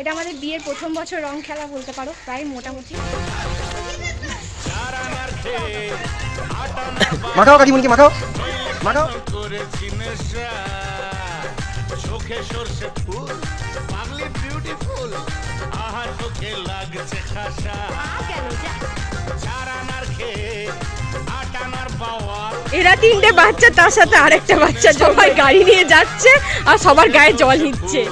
এটা আমাদের বিয়ের প্রথম বছর রং খেলা বলতে পারো প্রায় মোটামুটি। মাখাও কাকিমুনিকে মাখাও। মাখাও। চোখে সর্ষে ফুল পাগলি বিউটিফুল আহা চোখে লাগছে খাসা। চার খেয়ে আট পাওয়া। এরা তিনটে বাচ্চা তার সাথে আরেকটা বাচ্চা সবাই গাড়ি নিয়ে যাচ্ছে আর সবার গায়ে জল নিচ্ছে।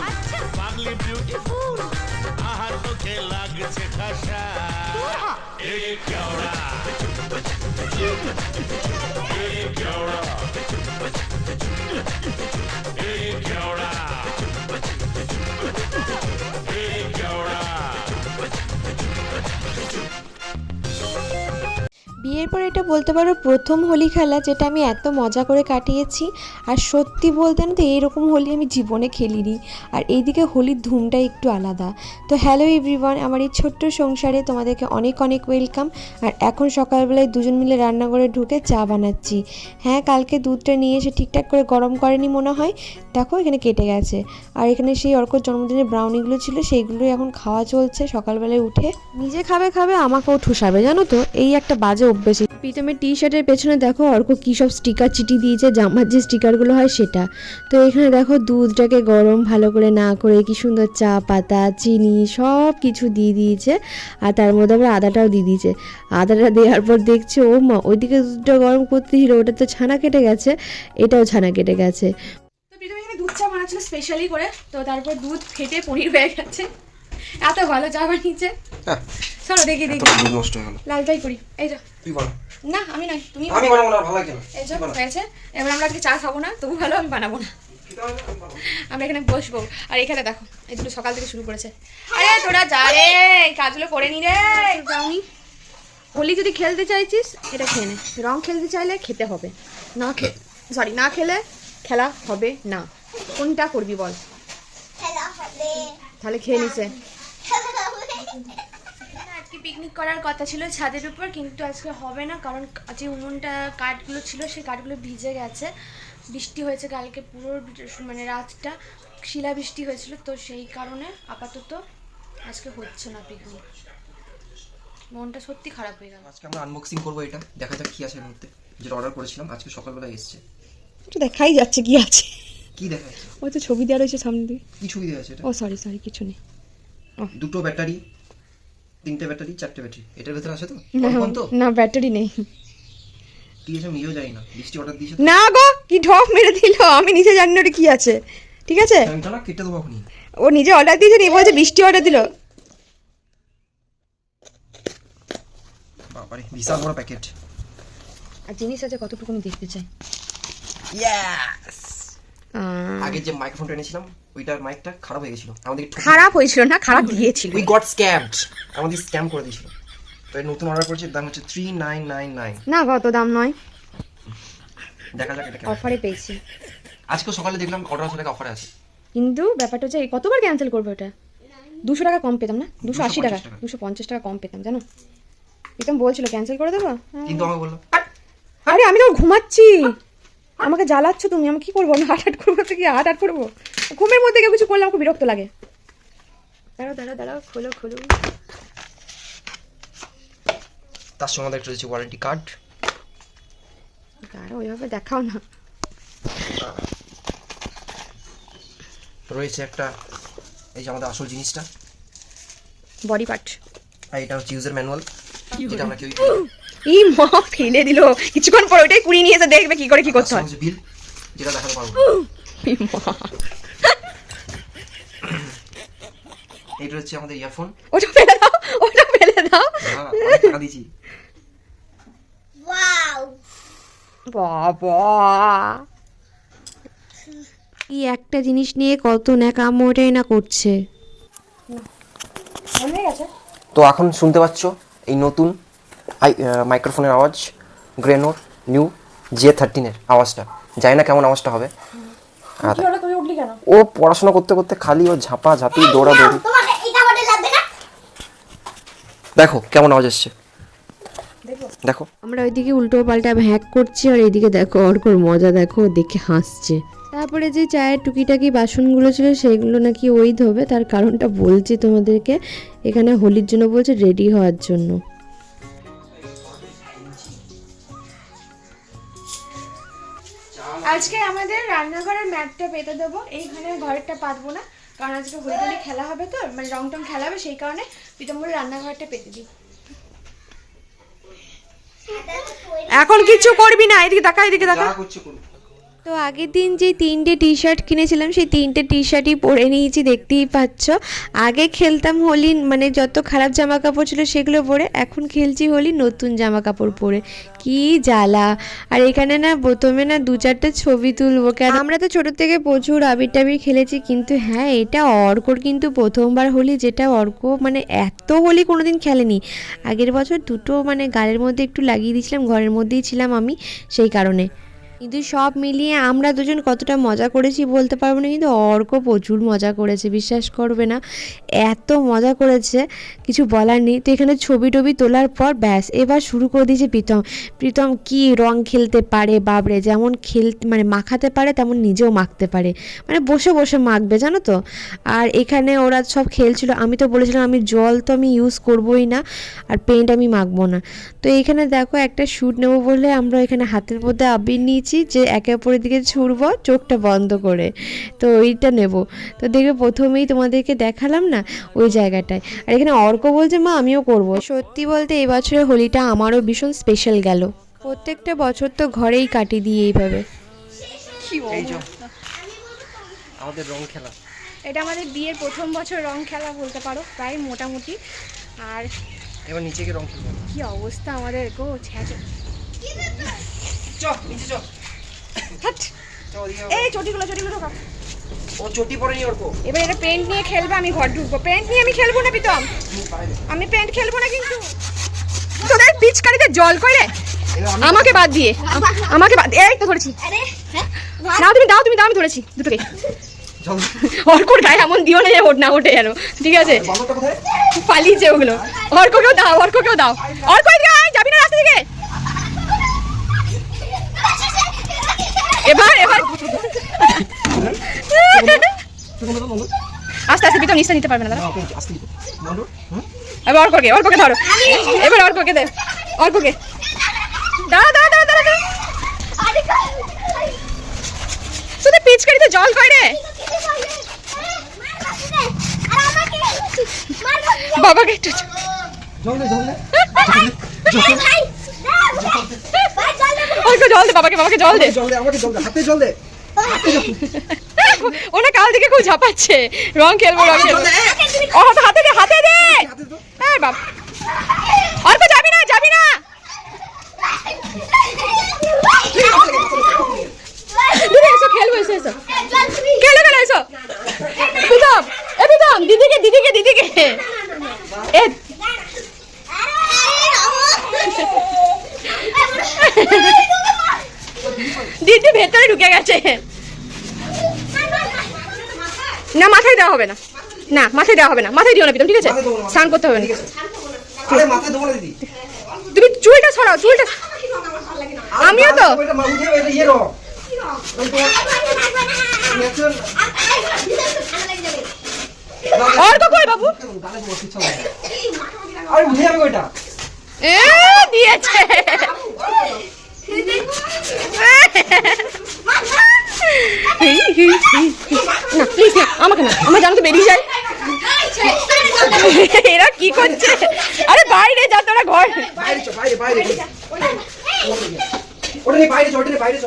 বিয়ের পর এটা বলতে পারো প্রথম হোলি খেলা যেটা আমি এত মজা করে কাটিয়েছি। আর সত্যি বলতে না তো, এইরকম হোলি আমি জীবনে খেলিনি। আর এইদিকে হোলির ধুমটা একটু আলাদা। তো হ্যালো এভরিওয়ান, আমার এই ছোট্ট সংসারে তোমাদেরকে অনেক অনেক ওয়েলকাম। আর এখন সকালবেলায় দুজন মিলে রান্নাঘরে ঢুকে চা বানাচ্ছি। হ্যাঁ কালকে দুধটা নিয়ে এসে ঠিকঠাক করে গরম করেনি মনে হয়। দেখো, এখানে কেটে গেছে। আর এখানে সেই অর্কর জন্মদিনের ব্রাউনিগুলো ছিল, সেইগুলোই এখন খাওয়া চলছে সকালবেলায় উঠে। নিজে খাবে খাবে আমাকেও ঠুসাবে, জানো তো? এই একটা বাজে অভ্যেস প্রীতমের টি শার্টের পেছনে দেখো অর্ক কী সব স্টিকার চিটি দিয়েছে, জামার যে স্টিকারগুলো হয় সেটা। তো এখানে দেখো দুধটাকে গরম ভালো করে না করে কি সুন্দর চা, পাতা, চিনি সব কিছু দিয়ে দিয়েছে। আর তার মধ্যে আবার আদাটাও দিয়ে দিয়েছে। আদাটা দেওয়ার পর দেখছে, ও মা, ওইদিকে দুধটা গরম করতেছিল ওটা তো ছানা কেটে গেছে, এটাও ছানা কেটে গেছে। তো প্রীতম এখানে দুধ চা বানাচ্ছিল স্পেশালি করে। তো তারপর দুধ ফেটে পনির হয়ে গেছে। এত ভালো চা বানিয়েছে হ্যাঁ। চলো দেখি দেখি। নষ্ট হয়ে গেল। লালটাই করি। এই যা। তুই বল না আমি নয় তুমি আমি বানাবো না ভালো লাগছে না। এই যা হয়েছে। এবার আমরা আজকে চা খাব না তবু ভালো আমি বানাবো না। আমরা এখানে বসবো। আর এখানে দেখো এই দুটো সকাল থেকে শুরু করেছে। আরে তোরা যা রে কাজগুলো করে নি রে। যাওনি। হোলি যদি খেলতে চাইছিস এটা খেয়ে নে। রং খেলতে চাইলে খেতে হবে। না খে সরি না খেলে খেলা হবে না। কোনটা করবি বল? খেলা হবে। তাহলে খেয়ে নিছে। আজকে পিকনিক করার কথা ছিল ছাদের উপর কিন্তু আজকে হবে না কারণ যে উনুনটা কাঠগুলো ছিল সেই কাঠগুলো ভিজে গেছে। বৃষ্টি হয়েছে কালকে পুরো মানে রাতটা শিলা বৃষ্টি হয়েছিল তো সেই কারণে আপাতত আজকে হচ্ছে না পিকনিক মনটা সত্যি খারাপ হয়ে গেল। আজকে আমরা আনবক্সিং করব এটা দেখা যাক কি আছে এর মধ্যে। যেটা অর্ডার করেছিলাম আজকে সকালবেলা এসেছে। তো দেখাই যাচ্ছে কি আছে। কি দেখা যাচ্ছে ওই তো ছবি দেওয়া রয়েছে সামনে দিয়ে। কি ছবি দেওয়া আছে এটা? ও সরি সরি কিছু নেই। দুটো ব্যাটারি তিনটে ব্যাটারি চারটে ব্যাটারি। এটার ভেতরে আছে তো? কনফার্ম তো? না ব্যাটারি নেই। কি আছে আমি নিজেও না। বৃষ্টি অর্ডার দিয়েছে না গো কি ঢপ মেরে দিল। আমি নিজে জানি না ওটা কি আছে। ঠিক আছে? না কেটে দেবো এখনই। ও নিজে অর্ডার দিয়েছে নি বলছে বৃষ্টি অর্ডার দিল। বাবারে বিশাল বড় প্যাকেট আর জিনিস আছে কতটুকু আমি দেখতে চাই। ইয়েস আগে যে মাইক্রোফোনটা এনেছিলাম ওইটার মাইকটা খারাপ হয়ে গেছিল। আমাদের খারাপ হয়েছিল না খারাপ দিয়েছিল। উই গট স্ক্যামড আমাদের স্ক্যাম করে দিয়েছিল। তো নতুন অর্ডার করেছি দাম হচ্ছে থ্রি নাইন নাইন নাইন না কত দাম নয়? দেখা যাক এটা অফারে পেয়েছি। আজকে সকালে দেখলাম অর্ডার আসলে অফারে আছে। কিন্তু ব্যাপারটা হচ্ছে কতবার ক্যান্সেল করবে ওটা? দুশো টাকা কম পেতাম না? দুশো আশি টাকা দুশো পঞ্চাশ টাকা। কম পেতাম জানো? প্রীতম বলছিল ক্যান্সেল করে দেবো। কিন্তু আমাকে বলল আরে আমি তো ঘুমাচ্ছি। আমাকে জ্বালাচ্ছ তুমি আমি কি করব? আমি হাট হাট করব কি হাট হাট করব? ঘুমের মধ্যে কেউ কিছু করলে আমাকে বিরক্ত লাগে। দাঁড়াও দাঁড়াও দাঁড়াও খোলো খোলো। তার সঙ্গে আমাদের একটা রয়েছে ওয়ারেন্টি কার্ড দাঁড়াও ওইভাবে দেখাও না। রয়েছে একটা এই যে আমাদের আসল জিনিসটা। বডি পার্ট আর এটা হচ্ছে ইউজার ম্যানুয়াল যেটা আমরা কেউই এই মা ফেলে দিল। কিছুক্ষণ পর ওইটাই কুড়িয়ে নিয়ে এসে দেখবে কি করে কি করতে হয়। বিল যেটা দেখাতে পারব। এটা হচ্ছে আমাদের ইয়ারফোন ওটা ফেলে দাও ওটা ফেলে দাও। টাকা দিয়েছি। বাবা। এই একটা জিনিস নিয়ে কত ন্যাকামোটাই না করছে। তো এখন শুনতে পাচ্ছ এই নতুন আই মাইক্রোফোনের আওয়াজ গ্রেনোর নিউ জে থার্টিনের আওয়াজটা। জানি না কেমন আওয়াজটা হবে। আর ও পড়াশোনা করতে করতে খালি ও ঝাঁপা ঝাঁপি দৌড়া দৌড়ি দেখো কেমন আওয়াজ এসছে। দেখো। আমরা ওইদিকে উল্টো পাল্টা হ্যাক করছি আর এইদিকে দেখো অর্কর মজা দেখো ও দেখে হাসছে। তারপরে যে চায়ের টুকিটাকি বাসনগুলো ছিল সেগুলো নাকি ওই ধোবে তার কারণটা বলছি তোমাদেরকে। এখানে হোলির জন্য বলছে রেডি হওয়ার জন্য। আজকে আমাদের রান্নাঘরের ম্যাটটা পেতে দেবো। এইখানে ঘরেরটা পাতবো না কারণ আজকে হোলি টোলি খেলা হবে তো মানে রং টং খেলা হবে সেই কারণে পিতাম্বর রান্নাঘরটা পেতে দিই। এখন কিছু করবি না এদিকে দেখা এদিকে দেখা। কিছু করুন তো আগের দিন যে তিনটে টি শার্ট কিনেছিলাম, সেই তিনটে টি শার্টই পরে নিয়েছি, দেখতেই পাচ্ছ। আগে খেলতাম হোলি মানে যত খারাপ জামা কাপড় ছিল সেগুলো পরে, এখন খেলছি হোলি নতুন জামা কাপড় পরে। কি জ্বালা। আর এখানে না, প্রথমে না দু চারটে ছবি তুলবো কেন? আমরা তো ছোট থেকে প্রচুর আবির টাবির খেলেছি, কিন্তু হ্যাঁ এটা অর্কর কিন্তু প্রথমবার হোলি, যেটা অর্ক মানে এত হোলি কোনোদিন খেলেনি। আগের বছর দুটো মানে গালের মধ্যে একটু লাগিয়ে দিয়েছিলাম, ঘরের মধ্যেই ছিলাম আমি, সেই কারণে। কিন্তু সব মিলিয়ে আমরা দুজন কতটা মজা করেছি বলতে পারব না, কিন্তু অর্ক প্রচুর মজা করেছে, বিশ্বাস করবে না। এত মজা করেছে, কিছু বলার নেই। তো এখানে ছবি টবি তোলার পর ব্যাস, এবার শুরু করে দিয়েছে প্রীতম। প্রীতম কি রং খেলতে পারে, বাবরে? যেমন খেল মানে মাখাতে পারে, তেমন নিজেও মাখতে পারে। মানে বসে বসে মাখবে, জানো তো? আর এখানে ওরা সব খেলছিল। আমি তো বলেছিলাম, আমি জল তো আমি ইউজ করবোই না, আর পেন্ট আমি মাখবো না। তো এখানে দেখো একটা শ্যুট নেব বলে আমরা এখানে হাতের মধ্যে আবির নিয়েছি যে একে অপরের দিকে ছুড়বো চোখটা বন্ধ করে। তো ওইটা নেব। তো দেখবে প্রথমেই তোমাদেরকে দেখালাম না ওই জায়গাটায়। আর এখানে অর্ক বলছে মা আমিও করব। সত্যি বলতে এই বছরের হোলিটা আমারও ভীষণ স্পেশাল গেল। প্রত্যেকটা বছর তো ঘরেই কাটি দিই এইভাবে। আমাদের রং খেলা। এটা আমাদের বিয়ের প্রথম বছর রং খেলা বলতে পারো প্রায় মোটামুটি। আর এবার নিচে গিয়ে রং খেলব। কি অবস্থা আমাদের গো ছ্যাঁচো। চ নিচে চ। হাট এই চটিগুলো চটিগুলো ঢোকা। ও চটি পরে নি ওর এবার এটা পেন্ট নিয়ে খেলবে আমি ঘর ঢুকবো। পেন্ট নিয়ে আমি খেলব না প্রীতম। আমি পেন্ট খেলব না কিন্তু। তোদের পিচকারিতে জল করে আমাকে বাদ দিয়ে। আমাকে বাদ এই তো ধরেছি। না তুমি দাও তুমি দাও আমি ধরেছি। দুটোকে। জল অর্কর গায়ে এমন দিও না যে ওঠ না ওঠে যেন। ঠিক আছে? পালিয়েছে ওগুলো। অর্ককেও দাও অর্ককেও দাও। অর্ক এদিকে আয়, যাবি না রাস্তা দিকে? এবার এবার। আস্তে আস্তে পিতম নিশ্চয় নিতে পারবে না দাদা এবার অর্ককে অর্ককে ধরো। এবার অর্ককে দে অর্ককে। দাঁড়া দাঁড়া দাঁড়া দাঁড়া দাঁড়া। শুধু পিচকারিতে জল কয় রে। বাবাকে একটু জল দে জল দে। অর্ক জল দে বাবাকে বাবাকে জল দে। জল দে আমাকে জল দে হাতে জল দে। ওনা কাল থেকে খুব ঝাপাচ্ছে। রং খেলব রং খেলব। ও হাতে হাতে দে হাতে দে। হ্যাঁ বাবা অল্প যাবি না যাবি না। দিদি এসো খেলব এসো এসো। খেলো খেলো এসো। প্রীতম এ প্রীতম দিদিকে দিদিকে দিদিকে। এ দিদি ভেতরে ঢুকে গেছে। না মাথায় দেওয়া হবে না। না মাথায় দেওয়া হবে না। মাথায় দিও না প্রীতম ঠিক আছে? স্নান করতে হবে না। আরে মাথায় দেবো না দিদি। তুমি চুলটা সরাও চুলটা আমিও তো। ইয়ে অর্ক কই বাবু। আরে উঠে যাবে এ দিয়েছে। না প্লিজ না, আমাকে না, আমার জানো তো বেরিয়ে যায়। এরা কি করছে? আরে বাইরে যা তোরা ঘর। বাইরে বাইরে বাইরে বাইরে। বাইরে বাইরে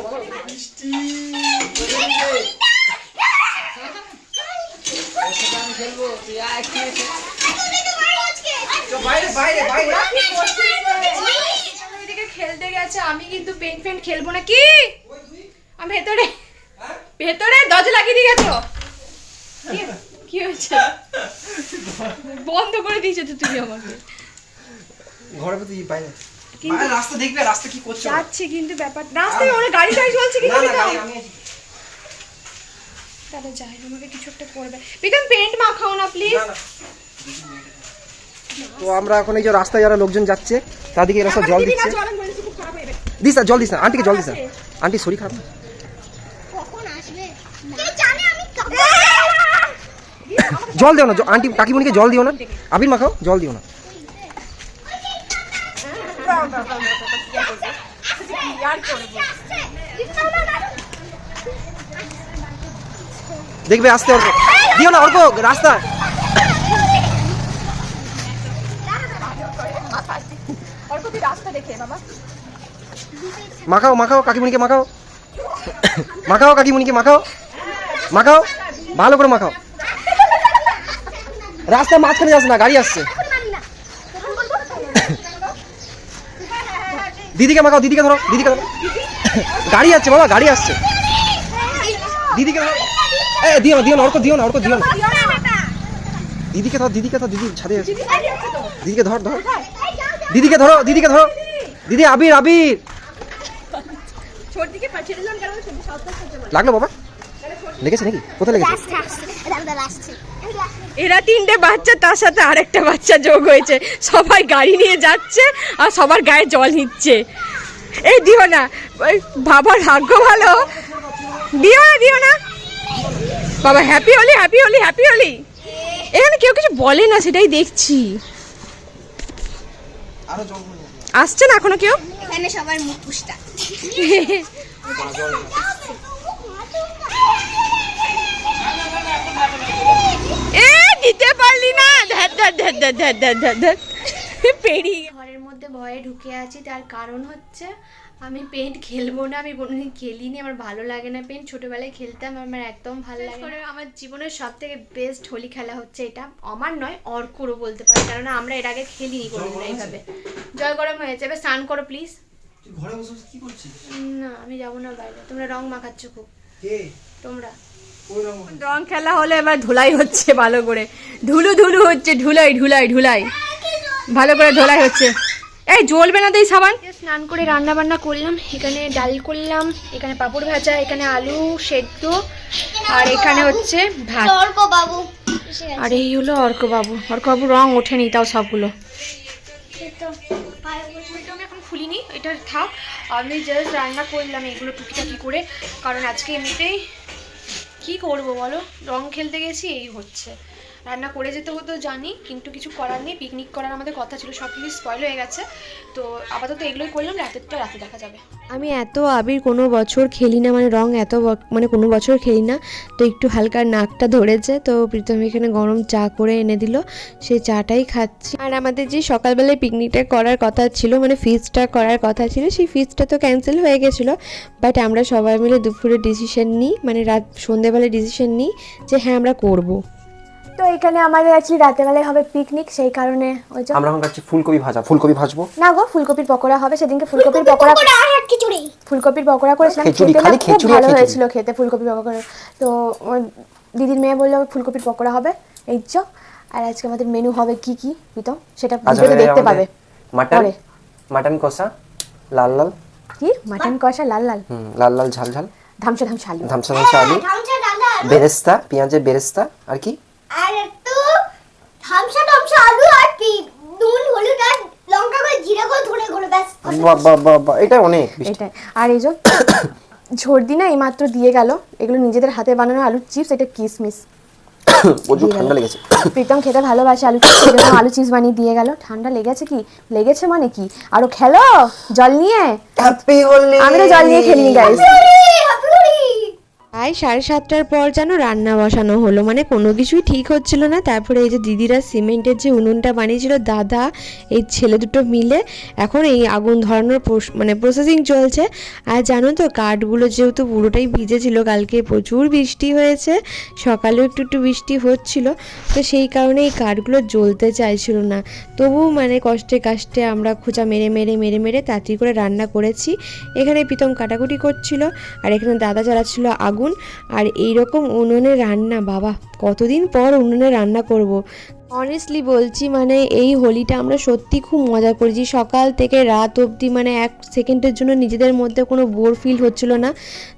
রাস্তা দেখবে রাস্তা কি যাচ্ছে কিন্তু ব্যাপার রাস্তায় গাড়ি চলছে কিন্তু যাই আমাকে কিছু একটা করবে। পেন্ট মাখাও না প্লিজ তো আমরা এখন এই যে রাস্তায় যারা লোকজন যাচ্ছে তাদেরকে এরা সব জল দিচ্ছে। দিস না জল দিস না আন্টিকে জল দিস না। আন্টি শরীর খারাপ। জল দিও না আন্টি কাকিমণিকে জল দিও না। আবির মাখাও জল দিও না। দেখবে আসতে অর্ক। দিও না অর্ক, রাস্তা। মাখাও মাখাও, কাকিমণিকে মাখাও। মাখাও, কাকিমণিকে মাখাও। মাখাও, ভালো করে মাখাও। রাস্তা মাঝখানে যাস না, গাড়ি আসছে। দিদিকে মাখাও দিদিকে ধরো দিদিকে ধরো। গাড়ি আসছে বাবা, গাড়ি আসছে। দিদিকে ধরো। এ, দিও দিও না অর্ক দিও না অর্ক দিও না। দিদিকে ধর দিদিকে ধর, দিদি ছাদে আছে। দিদিকে ধর ধর। দিদিকে ধরো দিদিকে ধরো। দিদি, আবির আবির। লাগল বাবা? লেগেছে নাকি? কোথায় লেগেছে? এরা তিনটে বাচ্চা তার সাথে আরেকটা বাচ্চা যোগ হয়েছে। সবাই গাড়ি নিয়ে যাচ্ছে আর সবার গায়ে জল নিচ্ছে। এই দিও না বাবার ভাগ্য ভালো। দিও না দিও না। বাবা happy Holi happy Holi happy Holi. এখানে কেউ কিছু বলে না সেটাই দেখছি। আসছে না এখনও কেউ? এখানে সবার মুখ পুষ্টা। এ দিতে পারলি না। পেরিয়ে ঘরের মধ্যে ভয়ে ঢুকে আছি তার কারণ হচ্ছে আমি পেন্ট খেলব না আমি কোনোদিন খেলিনি আমার ভালো লাগে না পেন্ট ছোটোবেলায় খেলতাম আমার একদম ভালো লাগে না। আমার জীবনের সব থেকে বেস্ট হোলি খেলা হচ্ছে এটা। আমার নয় অর্করও বলতে পারি কারণ আমরা এর আগে খেলিনি কোনোদিন এইভাবে। জল গরম হয়েছে এবার স্নান করো প্লিজ ঘরে বসে বসে কি করছিস? না আমি যাব না বাইরে। তোমরা রং মাখাচ্ছ খুব। তোমরা? রং খেলা হলে এবার ধুলাই হচ্ছে ভালো করে। ধুলু ধুলু হচ্ছে ধুলাই ধুলাই ধুলাই। ভালো করে ধুলাই হচ্ছে। এই জ্বলবে না তো এই সাবান? স্নান করে রান্না বান্না করলাম। এখানে ডাল করলাম এখানে পাঁপড় ভাজা এখানে আলু সেদ্ধ আর এখানে হচ্ছে ভাত। বাবু আর এই হলো অর্কবাবু। অর্কবাবু রং ওঠেনি তাও সবগুলো। আমি এখন খুলিনি এটা থাক। আমি জাস্ট রান্না করলাম এগুলো টুকিটাকি করে কারণ আজকে এমনিতেই কি করব বলো? রং খেলতে গেছি এই হচ্ছে। রান্না করে যেতে হতো জানি, কিন্তু কিছু করার নেই পিকনিক করার আমাদের কথা ছিল, সব কিছু স্পয়েল হয়ে গেছে। তো আপাতত এগুলোই করলাম, রাতেরটা রাতে দেখা যাবে। আমি এত আবির কোনো বছর খেলি না মানে রং এত মানে কোনো বছর খেলি না, তো একটু হালকা নাকটা ধরেছে, তো প্রীতম এখানে গরম চা করে এনে দিল সেই চাটাই খাচ্ছি। আর আমাদের যে সকালবেলায় পিকনিকটা করার কথা ছিল মানে ফিজটা করার কথা ছিল, সেই ফিজটা তো ক্যান্সেল হয়ে গেছিল বাট আমরা সবাই মিলে দুপুরে ডিসিশন নিই মানে রাত সন্ধেবেলায় ডিসিশন নিই যে হ্যাঁ আমরা করব। তো এখানে আমাদের অ্যাকচুয়ালি রাতেবেলায় হবে পিকনিক সেই কারণে ওই যে আমরা এখন খাচ্ছি ফুলকপি ভাজা। ফুলকপি ভাজবো? না গো ফুলকপির পকোড়া হবে সেদিনকে ফুলকপির পকোড়া আর খিচুড়ি। ফুলকপির পকোড়া করেছিলাম খিচুড়ি, খেতে খালি খিচুড়ি ভালো হয়েছিল খেতে ফুলকপির পকোড়া। তো দিদির মেয়ে বলল ফুলকপির পকোড়া হবে এই যে আর আজকে আমাদের মেনু হবে কি কি প্রীতম? সেটা ভিডিওতে দেখতে পাবে। মাটন মাটন কষা লাল লাল। কি? মাটন কষা লাল লাল? হুম লাল লাল ঝাল ঝাল। ধামসা ধামসা আলু। ধামসা ধামসা আলু। বেরেস্তা পেঁয়াজের বেরেস্তা আর কি? আর একটু টামসা আলু আর নুন হলুদ আর লঙ্কা করে জিরে করে ব্যাস। বাহ বাহ বাহ বাহ এটা অনেক মিষ্টি। এটাই। আর এই যে ঝর্দি না এইমাত্র দিয়ে গেল এগুলো নিজেদের হাতে বানানো আলুর চিপস এটা কিসমিস। প্রচুর ঠান্ডা লেগেছে। প্রীতম খেতে ভালোবাসে আলু চিপস আলু চিপস বানিয়ে দিয়ে গেল। ঠান্ডা লেগেছে কি? লেগেছে মানে কি? আরও খেলো? জল নিয়ে? হ্যাপি হোলি আমি তো জল নিয়ে খেলিনি গাইস প্রায় সাড়ে সাতটার পর যেন রান্না বসানো হলো। মানে কোনো কিছুই ঠিক হচ্ছিল না। তারপরে এই যে দিদিরা সিমেন্টের যে উনুনটা বানিয়েছিল, দাদা, এই ছেলে দুটো মিলে এখন এই আগুন ধরানোর মানে প্রসেসিং চলছে। আর জানো তো, কাঠগুলো যেহেতু পুরোটাই ভিজেছিল, কালকে প্রচুর বৃষ্টি হয়েছে, সকালেও একটু একটু বৃষ্টি হচ্ছিল, তো সেই কারণে এই কাঠগুলো জ্বলতে চাইছিল না। তবু মানে কষ্টে কাষ্টে আমরা খোঁচা মেরে মেরে মেরে মেরে তাড়াতাড়ি করে রান্না করেছি। এখানে প্রীতম কাটাকুটি করছিল, আর এখানে দাদা জ্বালাচ্ছিল আগুন। আর এইরকম উনুনে রান্না বাবা কতদিন পর উনুনে রান্না করব? অনেস্টলি বলছি মানে এই হোলিটা আমরা সত্যি খুব মজা করেছি। সকাল থেকে রাত অবধি মানে এক সেকেন্ডের জন্য নিজেদের মধ্যে কোনো বোর ফিল হচ্ছিল না।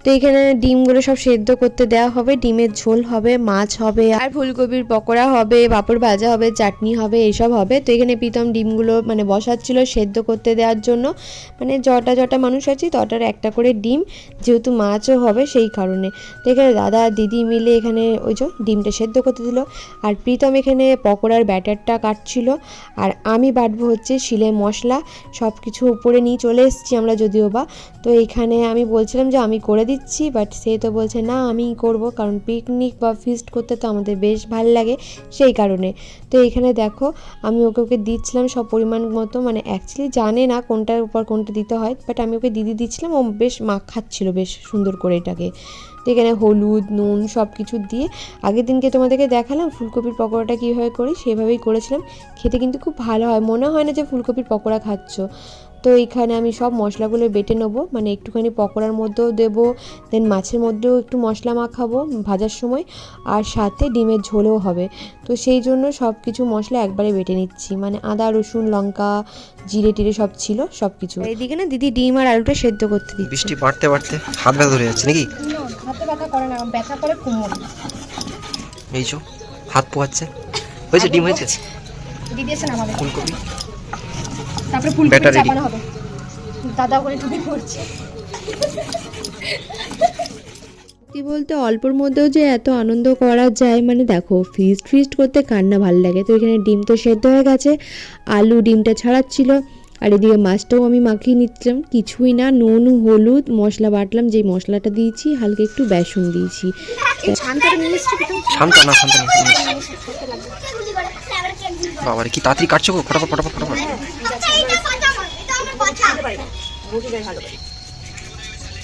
তো এখানে ডিমগুলো সব সেদ্ধ করতে দেওয়া হবে, ডিমের ঝোল হবে, মাছ হবে, আর ফুলকপির পকোড়া হবে, পাঁপড় ভাজা হবে, চাটনি হবে, এইসব হবে। তো এখানে প্রীতম ডিমগুলো মানে বসাচ্ছিল সেদ্ধ করতে দেওয়ার জন্য। মানে জটা জটা মানুষ আছি, তটার একটা করে ডিম, যেহেতু মাছও হবে সেই কারণে। তো এখানে দাদা দিদি মিলে এখানে ওই যে ডিমটা সেদ্ধ করতে দিল। আর প্রীতম এখানে পকোড়ার ব্যাটারটা কাটছিল আর আমি বাটবো হচ্ছে শিলে মশলা সব কিছু উপরে নিয়ে চলে এসেছি আমরা যদিও বা। তো এখানে আমি বলছিলাম যে আমি করে দিচ্ছি বাট সে তো বলছে, না, আমিই করব। কারণ পিকনিক বা ফিস্ট করতে তো আমাদের বেশ ভালো লাগে সেই কারণে। তো এখানে দেখো, আমি ওকে ওকে দিচ্ছিলাম সব পরিমাণ মতো মানে অ্যাকচুয়ালি জানে না কোনটার উপর কোনটা দিতে হয় বাট আমি ওকে দিদি দিচ্ছিলাম, ও বেশ মাখ খাচ্ছিল বেশ সুন্দর করে এটাকে। তো এখানে হলুদ, নুন সব কিছু দিয়ে আগের দিনকে তোমাদেরকে দেখালাম ফুলকপির পকোড়াটা কীভাবে করি, সেভাবেই করেছিলাম। খেতে কিন্তু খুব ভালো হয়, মনে হয় না যে ফুলকপির পকোড়া খাচ্ছ। তো এইখানে আমি সব মশলাগুলো বেটে নেব। মানে একটুখানি পকোড়ার মধ্যেও দেবো দেন মাছের মধ্যেও একটু মশলা মাখাবো ভাজার সময়। আর সাথে ডিমের ঝোলও হবে। তো সেই জন্য সব কিছু মশলা একবারে বেটে নিচ্ছি। মানে আদা রসুন লঙ্কা জিরে টিরে সব ছিল সব কিছু এইদিকে না দিদি ডিম আর আলুটা সেদ্ধ করতে দিচ্ছি। বৃষ্টি বাড়তে বাড়তে হাত ব্যথা ধরে যাচ্ছে নাকি? হাতে ব্যথা করে না ব্যথা করে কোমর। এই হাত পোয়াচ্ছে হয়েছে ডিম হয়েছে? দিদি এসে নামাবে ফুলকপি? তারপরে ফুলকপি চাপানো হবে। দাদা ওখানে টুপি পড়ছে সত্যি বলতে অল্পর মধ্যেও যে এত আনন্দ করা যায় মানে দেখো ফিস্ট ফিস্ট করতে কার না ভালো লাগে। তো এখানে ডিম তো সেদ্ধ হয়ে গেছে আলু ডিমটা ছাড়াচ্ছিল আর এদিকে মাছটাও আমি মাখিয়ে নিচ্ছিলাম। কিছুই না নুন হলুদ মশলা বাটলাম যেই মশলাটা দিয়েছি হালকা একটু বেসন দিয়েছি। বাবারে কি তাড়াতাড়ি কাটছো ফটাফট ফটাফট ফটাফট আচ্ছা এটা বাঁচাবো এটা আমরা বাঁচাবো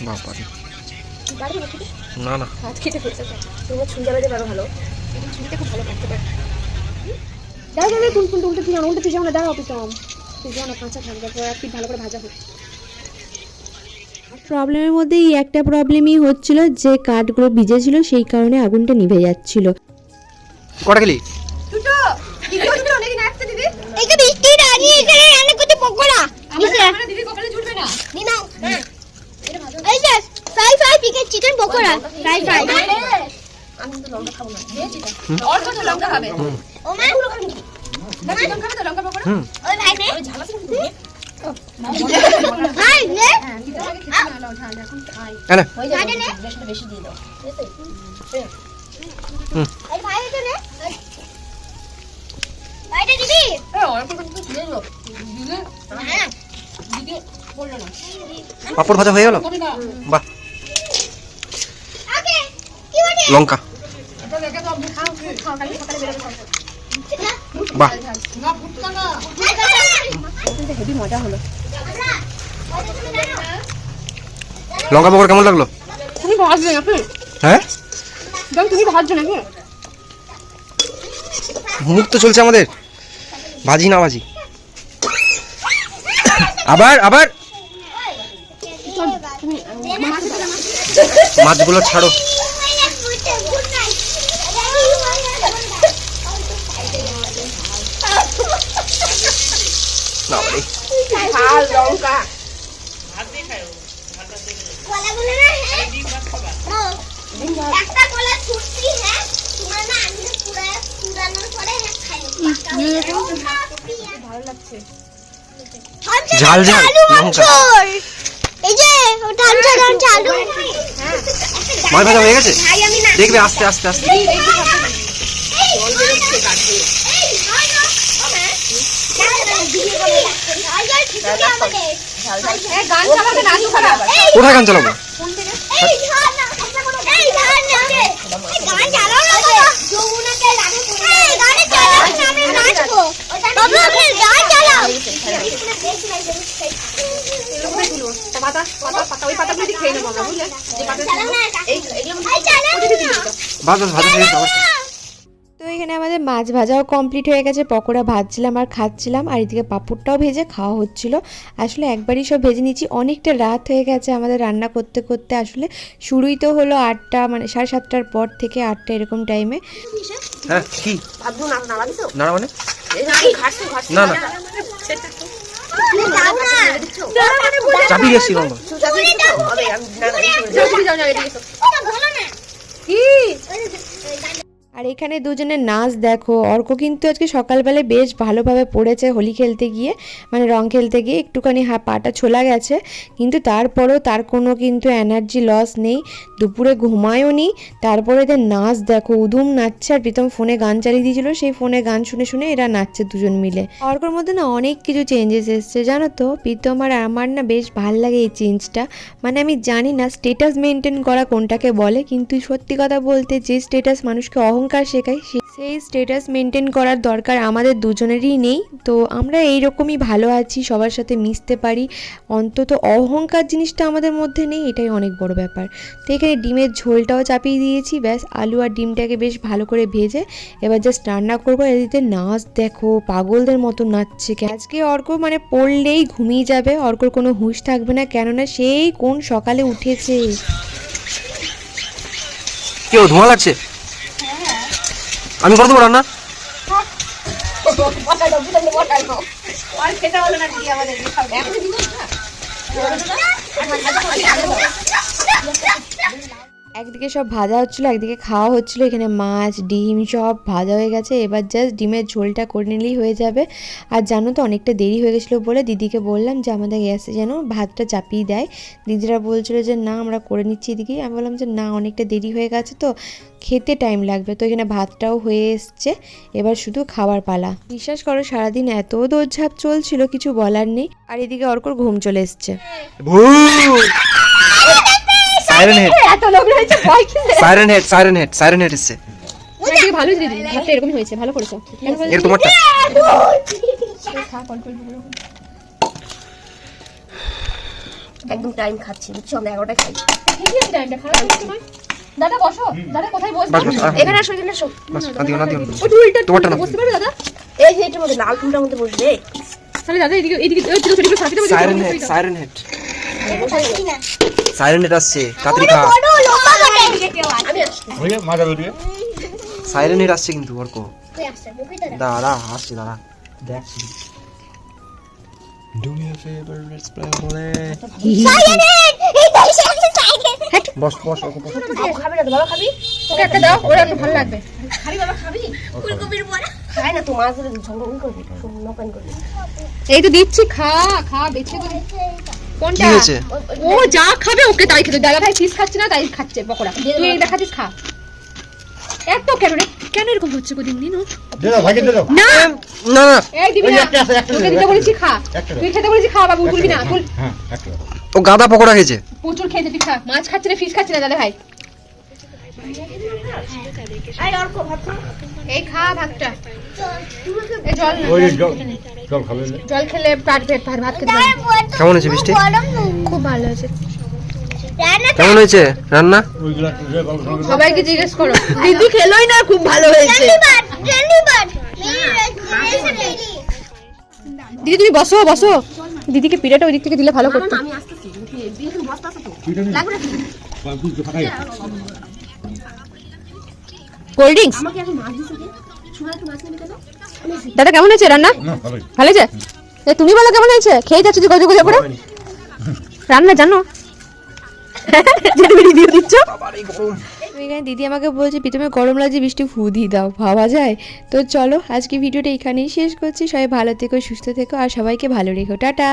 বাবারে না না হাত চাই তোমার ছুঁজা পারো ভালো। কিন্তু ছুরিতে খুব ভালো কাটতে পারে দাঁড়া দাঁড়া তুল তুল উল্টে তুই উল্টে তুই যাও না দাঁড়াও পিতম তুই যাও না কাঁচা থাকবে তারপর আর ভালো করে ভাজা হোক। প্রবলেমের মধ্যে এই একটা প্রবলেমই হচ্ছিল যে কাঠগুলো ভিজেছিল সেই কারণে আগুনটা নিভে যাচ্ছিল। কটা গেলি দুটো! দিদি আসছে দিদি এই আর এখানে রান্না করতে পকোড়া। আমার দিদি না। নি নাও। এই যে fry fry chicken chicken pakora. Fry fry. আমি কিন্তু লঙ্কা খাব না। অল্প তো লঙ্কা খাবে। ও মা। না খাবে তো লঙ্কা পকোড়া? ওই ভাই নে। ঝাল আছে কিন্তু ভাই নে। হ্যাঁ কিন্তু আগে খেতে না লাও ঝাল এখন খাই। এনে। হয়ে যাবে বেশটা বেশি দিয়ে দাও। এই ভাই এটা নে। ভাইটা দিবি? অল্প কিন্তু দিয়ে দাও। পাপড় ভাজা হয়ে গেল? বাহ। লঙ্কা। বাহ। লঙ্কা পকড় কেমন লাগল? হ্যাঁ? মুখ তো চলছে আমাদের। ভাজি না ভাজি আবার আবার মাছগুলো ছাড়ো বাবারে ঝাল লঙ্কা কলা বলে না হ্যাঁ একটা কলা ছুটছি হ্যাঁ তোমার না আমি তো পুরা পুরানোর পরে হ্যাঁ ছাড়ো। ভালো লাগছে। ঝাল ঝাল লঙ্কা এই যে টানছা টানছা আলু হয়ে গেছে? দেখবে আস্তে আস্তে আস্তে। কোথায় গান চালাবো? পাতা পাতা পাতা ওই পাতাগুলো দিয়ে খেয়ে নেব আমরা বুঝলে? যে পাতা এই ভাজা হয়ে তো এখানে আমাদের মাছ ভাজাও কমপ্লিট হয়ে গেছে পকোড়া ভাজছিলাম আর খাচ্ছিলাম আর এদিকে পাঁপড়টাও ভেজে খাওয়া হচ্ছিল। আসলে একবারই সব ভেজে নিচ্ছি অনেকটা রাত হয়ে গেছে আমাদের রান্না করতে করতে আসলে শুরুই তো হলো আটটা মানে সাড়ে সাতটার পর থেকে আটটা এরকম টাইমে হ্যাঁ কি? মানে? না না চাপিয়ে গেছি বাবা আর এখানে দুজনের নাচ দেখো। অর্ক কিন্তু আজকে সকালবেলায় বেশ ভালোভাবে পড়েছে হোলি খেলতে গিয়ে। মানে রং খেলতে গিয়ে একটুখানি হা, পাটা ছোলা গেছে। কিন্তু তারপরেও তার কোনো কিন্তু এনার্জি লস নেই। দুপুরে ঘুমায়ও নি। তারপরে এদের নাচ দেখো, উদুম নাচছে আর প্রীতম ফোনে গান চালিয়ে দিয়েছিল। সেই ফোনে গান শুনে শুনে এরা নাচছে দুজন মিলে। অর্কর মধ্যে না অনেক কিছু চেঞ্জেস এসছে, জানো তো? প্রীতম আর আমার না বেশ ভালো লাগে এই চেঞ্জটা মানে আমি জানি না স্টেটাস মেনটেন করা কোনটাকে বলে। কিন্তু সত্যি কথা বলতে যে স্টেটাস মানুষকে অহংকার শেখায় সেই স্টেটাস মেনটেন করার দরকার আমাদের দুজনেরই নেই। তো আমরা এইরকমই ভালো আছি, সবার সাথে মিশতে পারি। অন্তত অহংকার জিনিসটা আমাদের মধ্যে নেই, এটাই অনেক বড় ব্যাপার। তো এখানে ডিমের ঝোলটাও চাপিয়ে দিয়েছি, ব্যাস, আলু আর ডিমটাকে বেশ ভালো করে ভেজে এবার জাস্ট রান্না করব। এদিকে নাচ দেখো, পাগলদের মতো নাচছে। আজকে অর্ক মানে পড়লেই ঘুমিয়ে যাবে, অর্কর কোনো হুঁশ থাকবে না, কেননা সেই কোন সকালে উঠেছে। কেউ আমি করে দেবো রান্না একদিকে সব ভাজা হচ্ছিল, একদিকে খাওয়া হচ্ছিল। এখানে মাছ, ডিম সব ভাজা হয়ে গেছে। এবার জাস্ট ডিমের ঝোলটা করে নিলেই হয়ে যাবে। আর জানো তো, অনেকটা দেরি হয়ে গেছিল বলে দিদিকে বললাম যে, আমাদের গ্যাসে যেন ভাতটা চাপিয়ে দেয়। দিদিরা বলছিল যে, না, আমরা করে নিচ্ছি এদিকে। আমি বললাম যে, না, অনেকটা দেরি হয়ে গেছে তো, খেতে টাইম লাগবে। তো এখানে ভাতটাও হয়ে এসছে। এবার শুধু খাবার পালা। বিশ্বাস করো, সারাদিন এত দৌড়ঝাঁপ চলছিল, কিছু বলার নেই। আর এদিকে অর্কর ঘুম চলে এসছে। সাইরেন হেড এত লোক রয়েছে ভয় কি siren head siren head siren head এসছে। ভালো দিদি ভাতটা এরকমই হয়েছে ভালো করেছ। এর তোমারটা। একদম টাইম খাচ্ছি বুঝছ? আমরা এগারোটায় খাই। দাদা বসো। দাদা কোথায় বসবো এখানে আসো এখানে আসো। দিও না দিও না। ওই টুলটা তোমারটা না। বসতে পারবে দাদা? এই যে এটার মধ্যে লাল ফুলটার মধ্যে বসবে। তাহলে দাদা এদিকে এদিকে ওই ছোট ছোট সাথে siren head siren head siren head আসছে তাড়াতাড়ি খা আমি আসছি। কিন্তু অর্ক দাঁড়া আসছে দাঁড়া দেখ Do me a favor, let's play hole. বস বস অর্ক বস। খাবি না তো বাবা খাবি? ওকে একটা দাও ওরা একটু ভালো লাগবে। খাবি বাবা খাবি? ফুলকপির বড়া। খাই না তো মাছ ধরে ঝঙ্গল করবি। এই তো দিচ্ছি খা খা বেছে তো। কোনটা? ও যা খাবে ওকে তাই খেতে দাদা ভাই ফিস খাচ্ছে না তাই খাচ্ছে পকোড়া। তুই এই খা। এত কেন রে? কেন এরকম হচ্ছে দিন দিন না! না না। এই দিবি না। তোকে দিতে বলেছি খা। তুই খেতে বলেছি খা বাবু তুলবি না তুল ও গাদা পকোড়া খেয়েছে। প্রচুর খেয়েছে তুই খা। মাছ খাচ্ছে না ফিস খাচ্ছে না দাদা ভাই। এই খা। ভাতটা। এই জল না। জল খেলে পাট পেট ভাত ভাত খেতে কেমন হয়েছে বৃষ্টি? খুব ভালো হয়েছে। কেমন হয়েছে? রান্না? সবাইকে জিজ্ঞেস করো। দিদি খেলোই না খুব ভালো হয়েছে। দিদি তুমি বসো বসো। দিদিকে পিড়াটা ওই দিক থেকে দিলে ভালো করতো। আছে কোল্ড ড্রিঙ্কস? আমাকে এখন মাছ দিছে কে? মাছ নেবে কেন? দাদা কেমন হয়েছে রান্না? ভালো হয়েছে এ, তুমি বলো কেমন হয়েছে খেয়ে যাচ্ছ যে গজে গজে করে রান্না জানো? রিভিউ দিচ্ছ। এখানে দিদি আমাকে বলছে প্রথমে গরম লাগছে বৃষ্টি ফু দিয়ে দাও ভাবা যায়? তো চলো আজকে ভিডিওটা এখানেই শেষ করছি। সবাই ভালো থেকো সুস্থ থেকো আর সবাইকে ভালো রেখো। টাটা।